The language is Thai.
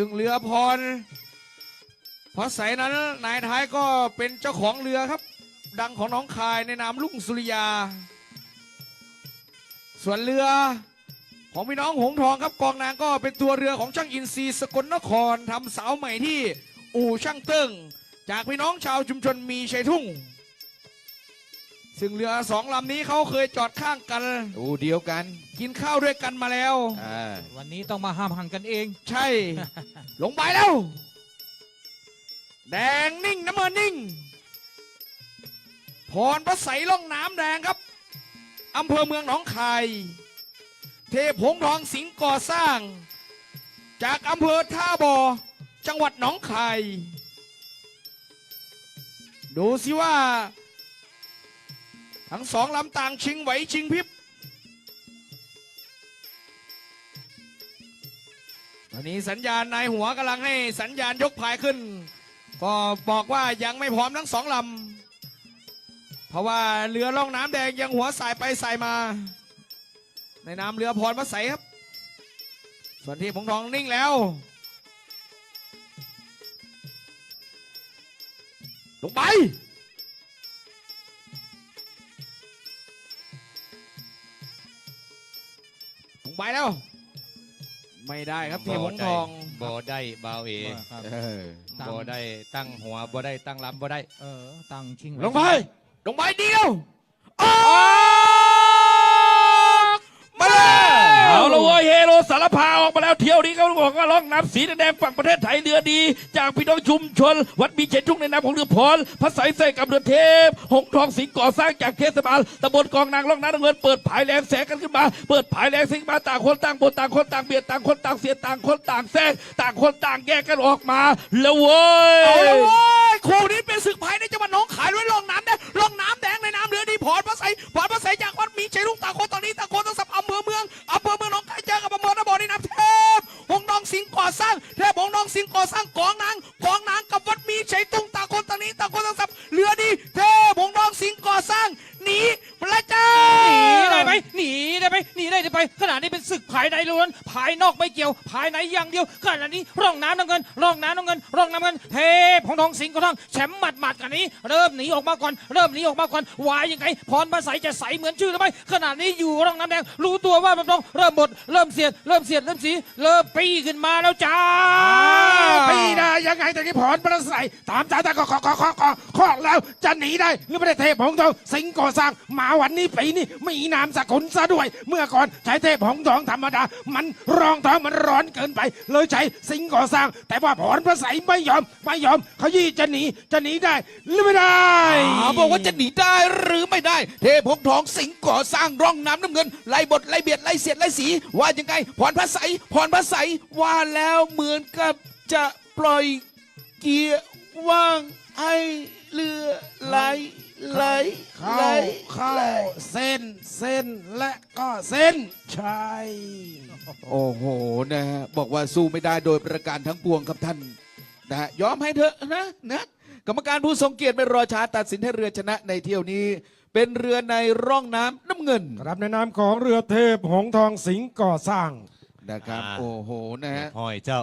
ซึ่งเรือพรพอใสนั้นนายท้ายก็เป็นเจ้าของเรือครับ ดังของน้องคายในนามลุงสุริยา ส่วนเรือของพี่น้องหงทองครับกองนางก็เป็นตัวเรือของช่างอินทรีสกลนครทำเสาใหม่ที่อู่ช่างเติ้งจากพี่น้องชาวชุมชนมีชัยทุ่ง ซึ่งเรือสองลำนี้เขาเคยจอดข้างกัน อูเดียวกันกินข้าวด้วยกันมาแล้ว อ่าวันนี้ต้องมาห้ามหันกันเอง ใช่ ลงไปแล้ว แดงนิ่งน้ำเงินนิ่ง พรพระใสล่องน้ำแดงครับอำเภอเมืองหนองคาย เทพหงส์ทองสิงห์ก่อสร้าง จากอำเภอท่าบ่อจังหวัดหนองคาย ดูสิว่า ทั้งสองลำต่างชิงไหวชิงพริบตอนนี้สัญญาณนายหัวกำลังให้สัญญาณยกพายขึ้น ก็บอกว่ายังไม่พร้อมทั้งสองลำเพราะว่าเรือล่องน้ำแดงยังหัวสายไปสายมา ในนามเรือพรพระใสครับ ส่วนที่ผงทองนิ่งแล้วลงไป ไปแล้ว ไม่ได้ครับที่ผงทองบ่ได้เบาเอครับเออตั้งบ่ได้ตั้งหัวบ่ได้ตั้งลำบ่ได้ เออ ตั้งชิงลงไปลงไปเดียวออารพาออกมาแล้วเที่ยวนี้เขาบอกว่าล่องน้ำสีแดงฝั่งประเทศไทยเรือดี จากพี่น้องชุมชน วัดมีเชนทุ่งในนามของเรือพรพระสายใส่กับเรือเทพ หงทองสิงห์ก่อสร้างจากเทศบาลตำบลกองนางล่องน้ำเงินเปิดผายแรงแสงกันขึ้นมา เปิดผายแรงแสงมาต่างคนต่างบนต่างคนต่างเบียดต่างคนต่างเสียต่างคนต่างแซงต่างคนต่างแยกกันออกมาแล้วเว้ยเอาละเว้ยคู่นี้เป็นศึกภายในจังหวัดหนองขายด้วยล่องน้ำแดงล่องน้ำแดงในน้ำเรือดีพรพระใสพรพระใสจากวัดมีเชัยรุ่งต่างคนตอนนี้ต่าง สิงก่อสร้างเทพองส์ทองสิงห์ก่อสร้างกองนางกองนางกับวัดมีชัยตุ้งตาคนตอนนี้ตาคนตางสับเรือดีเทพองส์ทองสิงห์ก่อสร้างายในล้วน ภายนอกไม่เกี่ยว ภายในอย่างเดียวขนาดนี้ร่องน้ำน้ำเงิน ร่องน้ำน้ำเงิน ร่องน้ำเงิน เทพของทองสิงห์ของทองแชมป์หมัดหมัดกันนี้ เริ่มหนีออกมาก่อน เริ่มหนีออกมาก่อนวายยังไงพรประใสจะใสเหมือนชื่อหรือไม่ขนาดนี้อยู่ร่องน้ำแดง รู้ตัวว่ามันต้องเริ่มหมด เริ่มเสียด เริ่มเสียด เริ่มสี เริ่มปีขึ้นมาแล้วจ้าปีนายังไงตะกี้ผอนประใสตามใจตาก็ขอขอขอขอขอแล้วจะหนีได้หรือไม่ได้เทพหงทองสิงห์ก่อสร้างมาวันนี้ปีนี้มีนามสกุลซะด้วย เมื่อก่อนใช้เทพหงทองธรรมดา มันรองท้องมันร้อนเกินไป เลยใช้สิงก่อสร้าง แต่ว่าผอนประใสไม่ยอมไม่ยอมเขายี่จะหนีจะหนีได้หรือไม่ได้อบอกว่าจะหนีได้หรือไม่ได้ เทพหงทองสิงก่อสร้างร่องน้ำน้ำเงินไล่บทไล่เบียดไล่เสียดไล่สี ว่ายังไงพรพระใสพรพระใสว่าแล้วเหมือนกับจะปล่อยเกียร์ เส้นชัยโอ้โหนะฮะบอกว่าสู้ไม่ได้โดยประการทั้งปวงครับท่านนะฮะยอมให้เถอะนะนะกรรมการผู้ทรงเกียรติไม่รอช้าตัดสินให้เรือชนะในเที่ยวนี้ เป็นเรือในร่องน้ำน้ำเงินครับในนามของเรือเทพหงส์ทองสิงห์ก่อสร้างนะครับ อ่า โอ้โหนะฮะ ห้อยเจ้า